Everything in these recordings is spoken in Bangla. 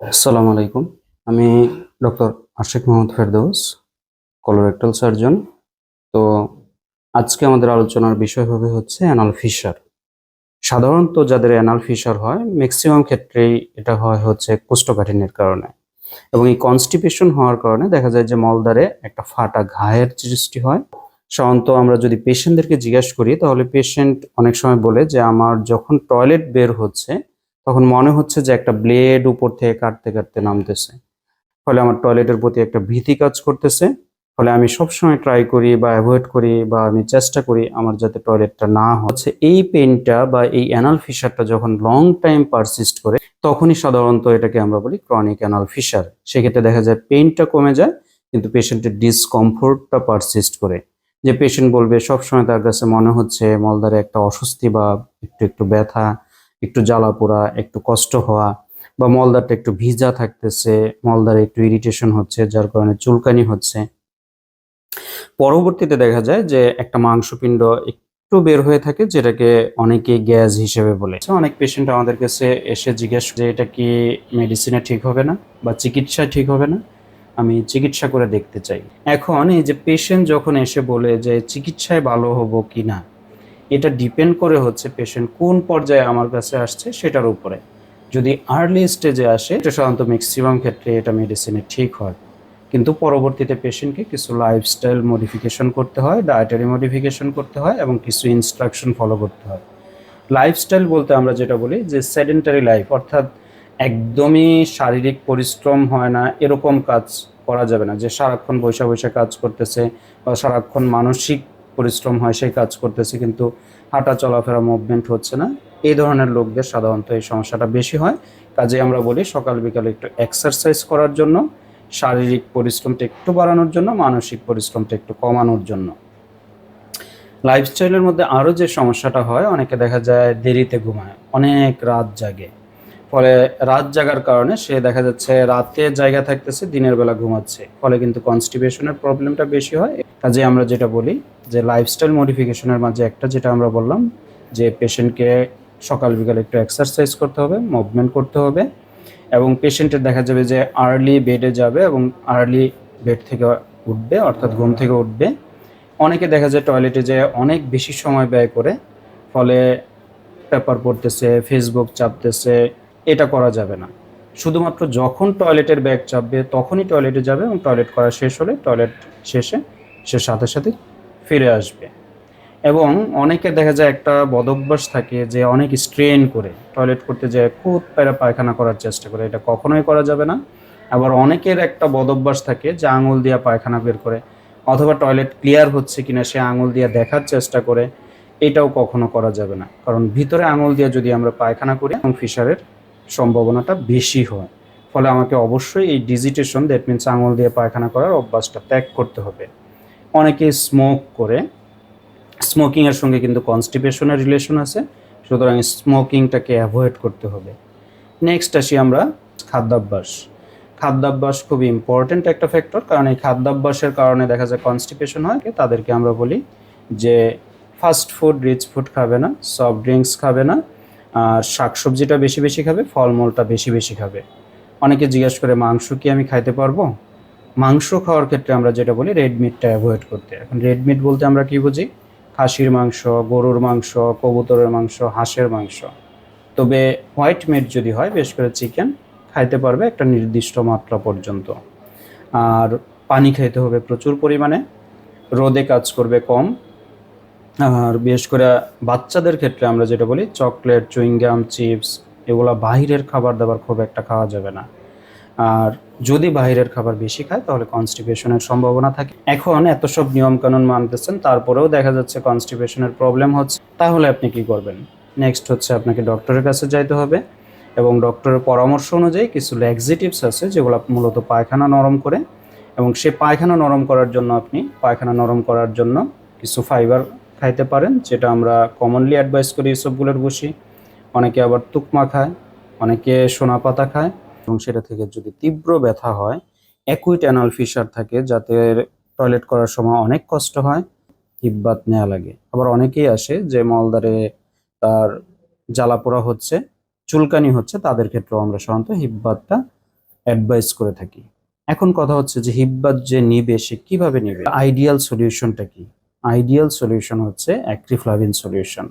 আসসালামু আলাইকুম। আমি doctor Ashiq Mohammad Ferdous colorectal surgeon তো আজকে আমাদের আলোচনার বিষয় হবে হচ্ছে অ্যানাল ফিশার সাধারণত যাদের অ্যানাল ফিশার হয় ম্যাক্সিমাম ক্ষেত্রেই এটা হয় হচ্ছে কোষ্ঠকাঠিন্যের কারণে। এবং এই কনস্টিপেশন হওয়ার কারণে দেখা যায় যে মলদ্বারে একটা ফাটা ঘায়ের সৃষ্টি হয়। সাধারণত আমরা যদি পেশেন্টদেরকে জিজ্ঞাসা করি, তাহলে পেশেন্ট অনেক সময় বলে যে, আমার যখন টয়লেট বের হচ্ছে তখন মনে হচ্ছে যে একটা ব্লেড উপর থেকে কাটতে কাটতে নামতেছে। ফলে আমার টয়লেটের প্রতি একটা ভীতি কাজ করতেছে। ফলে আমি সবসময় ট্রাই করি বা অ্যাভয়েড করি বা আমি চেষ্টা করি আমার যাতে টয়লেটটা না হচ্ছে এই পেনটা বা এই অ্যানাল ফিশারটা যখন লং টাইম পারসিস্ট করে, তখনই সাধারণত এটাকে আমরা বলি ক্রনিক অ্যানাল ফিশার সেক্ষেত্রে দেখা যায় পেনটা কমে যায়, কিন্তু পেশেন্টের ডিসকমফোর্টটা পারসিস্ট করে। যে পেশেন্ট বলবে, সবসময় তার কাছে মনে হচ্ছে মলদারে একটা অস্বস্তি বা একটু একটু ব্যথা একটু জ্বালা পোড়া, একটু কষ্ট হওয়া বা মলদারটা একটু ভিজা থাকতেছে মলদারে একটু ইরিটেশন হচ্ছে, যার কারণে চুলকানি হচ্ছে। পরবর্তীতে দেখা যায় যে একটা মাংসপিণ্ড একটু বের হয়ে থাকে, যেটাকে অনেকে গ্যাস হিসেবে বলে। অনেক পেশেন্ট আমাদের কাছে এসে জিজ্ঞেস যে এটা কি মেডিসিনে ঠিক হবে না বা চিকিৎসা ঠিক হবে না? আমি চিকিৎসা করে দেখতে চাই। এখন এই যে পেশেন্ট যখন এসে বলে যে চিকিৎসায় ভালো হব কি না এটা ডিপেন্ড করে হচ্ছে পেশেন্ট কোন পর্যায়ে আমার কাছে আসছে সেটার উপরে। যদি আর্লি স্টেজে আসে, এটা সাধারণত ম্যাক্সিমাম ক্ষেত্রে এটা মেডিসিনে ঠিক হয়। কিন্তু পরবর্তীতে পেশেন্টকে কিছু লাইফস্টাইল মডিফিকেশন করতে হয় ডায়েটারি মডিফিকেশন করতে হয় এবং কিছু ইনস্ট্রাকশন ফলো করতে হয়। লাইফস্টাইল বলতে আমরা যেটা বলি যে সেডেন্টারি লাইফ অর্থাৎ একদমই শারীরিক পরিশ্রম হয় না, এরকম কাজ করা যাবে না। যে সারাক্ষণ বৈশা বৈশা কাজ করতেছে বা সারাক্ষণ মানসিক পরিশ্রম হয়, সেই কাজ করতেছে কিন্তু হাঁটা চলাফেরা মুভমেন্ট হচ্ছে না। এই ধরনের লোকদের সাধারণত এই সমস্যাটা বেশি হয়। কাজে আমরা বলি সকাল বিকালে একটু এক্সারসাইজ করার জন্য, শারীরিক পরিশ্রমটা একটু বাড়ানোর জন্য, মানসিক পরিশ্রমটা একটু কমানোর জন্য। লাইফস্টাইলের মধ্যে আরও যে সমস্যাটা হয়, অনেকে দেখা যায় দেরিতে ঘুমায়, অনেক রাত জাগে। ফলে রাত জাগার কারণে সে দেখা যাচ্ছে রাতে জায়গা থাকতেছে, দিনের বেলা ঘুমাচ্ছে। ফলে কিন্তু কনস্টিপেশনের প্রবলেমটা বেশি হয়। কাজে আমরা যেটা বলি যে লাইফস্টাইল মডিফিকেশনের মাঝে একটা যেটা আমরা বললাম যে পেশেন্টকে সকাল বিকাল একটু এক্সারসাইজ করতে হবে মুভমেন্ট করতে হবে এবং পেশেন্টের দেখা যাবে যে আর্লি বেডে যাবে এবং আর্লি বেড থেকে উঠবে, অর্থাৎ ঘুম থেকে উঠবে। অনেকে দেখা যায় টয়লেটে যে অনেক বেশি সময় ব্যয় করে, ফলে পেপার পড়তেছে ফেসবুক চাপতেছে এটা করা যাবে না। শুধুমাত্র যখন টয়লেটের ব্যাগ চাপবে তখনই টয়লেটে যাবে এবং টয়লেট করা শেষ হলে টয়লেট শেষে সে সাথে সাথে ফিরে আসবে। এবং অনেকে দেখা যায় একটা বদভ্যাস থাকে যে অনেক স্ট্রেন করে টয়লেট করতে যায় খুব প্যারা পায়খানা করার চেষ্টা করে, এটা কখনোই করা যাবে না। আবার অনেকের একটা বদভ্যাস থাকে যে আঙুল দিয়া পায়খানা বের করে অথবা টয়লেট ক্লিয়ার হচ্ছে কিনা সে আঙুল দিয়ে দেখার চেষ্টা করে, এটাও কখনো করা যাবে না। কারণ ভিতরে আঙুল দিয়ে যদি আমরা পায়খানা করি এবং ফিশারের সম্ভাবনাটা বেশি হয়। ফলে আমাকে অবশ্যই এই ডিজিটেশন দ্যাট মিনস আঙুল দিয়ে পায়খানা করার অভ্যাসটা ত্যাগ করতে হবে। অনেকে স্মোক করে। স্মোকিংয়ের সঙ্গে কিন্তু কনস্টিপেশনের রিলেশন আছে। সুতরাং স্মোকিংটাকে অ্যাভয়েড করতে হবে। নেক্সট আসি আমরা খাদ্যাভ্যাস। খাদ্যাভ্যাস খুবই ইম্পর্ট্যান্ট একটা ফ্যাক্টর কারণ এই খাদ্যাভ্যাসের কারণে দেখা যায় কনস্টিপেশন হয়। তাদেরকে আমরা বলি যে ফাস্ট ফুড রিচ ফুড খাবে না সফট ড্রিঙ্কস খাবে না। আর শাকসবজিটা বেশি বেশি খাবে, ফলমূলটা বেশি বেশি খাবে। অনেকে জিজ্ঞেস করে, মাংস কি আমি খাইতে পারব? মাংস খাওয়ার ক্ষেত্রে আমরা যেটা বলি রেড মিটটা অ্যাভয়েড করতে। এখন রেড মিট বলতে আমরা কি বুঝি? খাসির মাংস, গরুর মাংস, কবুতরের মাংস, হাঁসের মাংস। তবে হোয়াইট মিট যদি হয়, বেশ করে চিকেন খাইতে পারবে একটা নির্দিষ্ট মাত্রা পর্যন্ত। আর পানি খাইতে হবে প্রচুর পরিমাণে। রোদে কাজ করবে কম। আর বিশেষ করে বাচ্চাদের ক্ষেত্রে আমরা যেটা বলি, চকলেট, চুইংগাম, চিপস এগুলো বাহিরের খাবার দাবার খুব একটা খাওয়া যাবে না। আর যদি বাইরের খাবার বেশি খায়, তাহলে কনস্টিপেশনের সম্ভাবনা থাকে। এখন এত সব নিয়মকানুন মানতেছেন, তারপরেও দেখা যাচ্ছে কনস্টিপেশনের প্রবলেম হচ্ছে। তাহলে আপনি কি করবেন? নেক্সট হচ্ছে আপনাকে ডক্টরের কাছে যাইতে হবে এবং ডক্টরের পরামর্শ অনুযায়ী কিছু ল্যাক্সিটিভস আছে, যেগুলো মূলত পায়খানা নরম করে এবং সে পায়খানা নরম করার জন্য আপনি পায়খানা নরম করার জন্য কিছু ফাইবার খাইতে পারেন, যেটা আমরা কমনলি অ্যাডভাইস করি এসবগুলোর বসি। অনেকে আবার তুকমা খায়, অনেকে সোনা পাতা খায় এবং সেটা থেকে যদি তীব্র ব্যথা হয় অ্যাকুইট অ্যানাল ফিশার থাকে, যাতে টয়লেট করার সময় অনেক কষ্ট হয় হিব্বাত নেওয়া লাগে। আবার অনেকেই আসে যে মলদারে তার জ্বালা পোড়া হচ্ছে, চুলকানি হচ্ছে, তাদের ক্ষেত্রেও আমরা সাধারণত হিব্বাতটা অ্যাডভাইস করে থাকি। এখন কথা হচ্ছে যে হিব্বাত যে নিবে, সে কীভাবে নিবে? আইডিয়াল সলিউশনটা কি? আইডিয়াল সলিউশন হচ্ছে অ্যাক্রিফ্লাভিন সলিউশন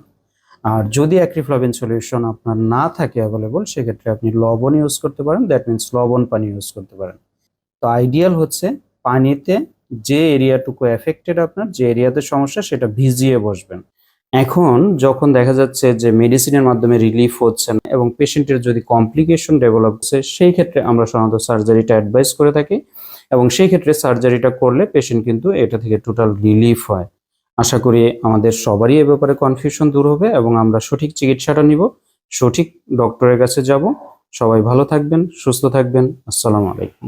আর যদি অ্যাক্রিফ্লাভিন সলিউশন আপনার না থাকে অ্যাভেলেবল সেক্ষেত্রে আপনি লবণ ইউজ করতে পারেন দ্যাট মিনস লবণ পানি ইউজ করতে পারেন। তো আইডিয়াল হচ্ছে পানিতে যে এরিয়াটুকু এফেক্টেড আপনার, যে এরিয়াতে সমস্যা, সেটা ভিজিয়ে বসবেন। এখন যখন দেখা যাচ্ছে যে মেডিসিনের মাধ্যমে রিলিফ হচ্ছে না এবং পেশেন্টের যদি কমপ্লিকেশন ডেভেলপ হচ্ছে, সেই ক্ষেত্রে আমরা সাধারণত সার্জারিটা অ্যাডভাইস করে থাকি এবং সেই ক্ষেত্রে সার্জারিটা করলে পেশেন্ট কিন্তু এটা থেকে টোটাল রিলিফ হয়। আশা করি আমাদের সবারই এ ব্যাপারে কনফিউশন দূর হবে এবং আমরা সঠিক চিকিৎসাটা নিব, সঠিক ডক্টরের কাছে যাব। সবাই ভালো থাকবেন, সুস্থ থাকবেন। আসসালামু আলাইকুম।